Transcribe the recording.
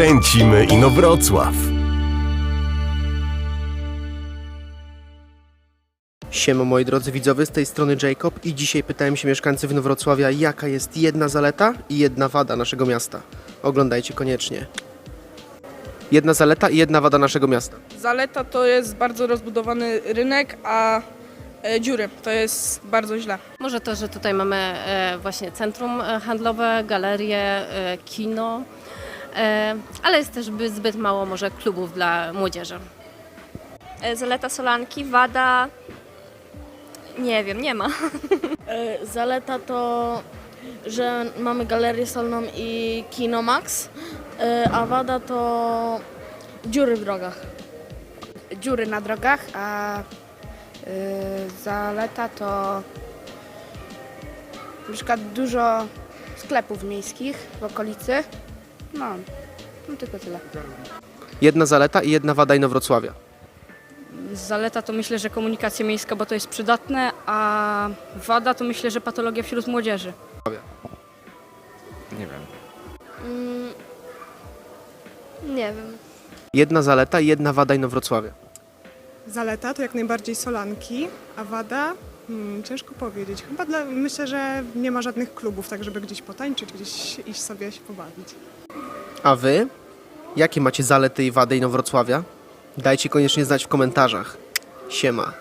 Kręcimy Inowrocław. Siema moi drodzy widzowie, z tej strony Jacob i dzisiaj pytałem się mieszkańców Wrocławia, jaka jest jedna zaleta i jedna wada naszego miasta. Oglądajcie koniecznie. Jedna zaleta i jedna wada naszego miasta. Zaleta to jest bardzo rozbudowany rynek, a e, dziury to jest bardzo źle. Może to, że tutaj mamy e, właśnie centrum e, handlowe, galerie, e, kino, ale jest też by zbyt mało może klubów dla młodzieży. E, Zaleta Solanki, wada. Nie wiem, nie ma. E, Zaleta to, że mamy galerię solną i kino Max, e, a wada to dziury w drogach. dziury na drogach, a zaleta to na przykład dużo sklepów miejskich w okolicy. No, no tylko tyle. Jedna zaleta i jedna wada Inowrocławia. Zaleta to myślę, że komunikacja miejska, bo to jest przydatne, a wada to myślę, że patologia wśród młodzieży. Mm, Nie wiem. Jedna zaleta i jedna wada Inowrocławia. Zaleta to jak najbardziej solanki, a wada hmm, ciężko powiedzieć. Chyba dla, myślę, że nie ma żadnych klubów, tak żeby gdzieś potańczyć, gdzieś iść sobie się pobawić. A wy? Jakie macie zalety i wady Inowrocławia? Dajcie koniecznie znać w komentarzach. Siema.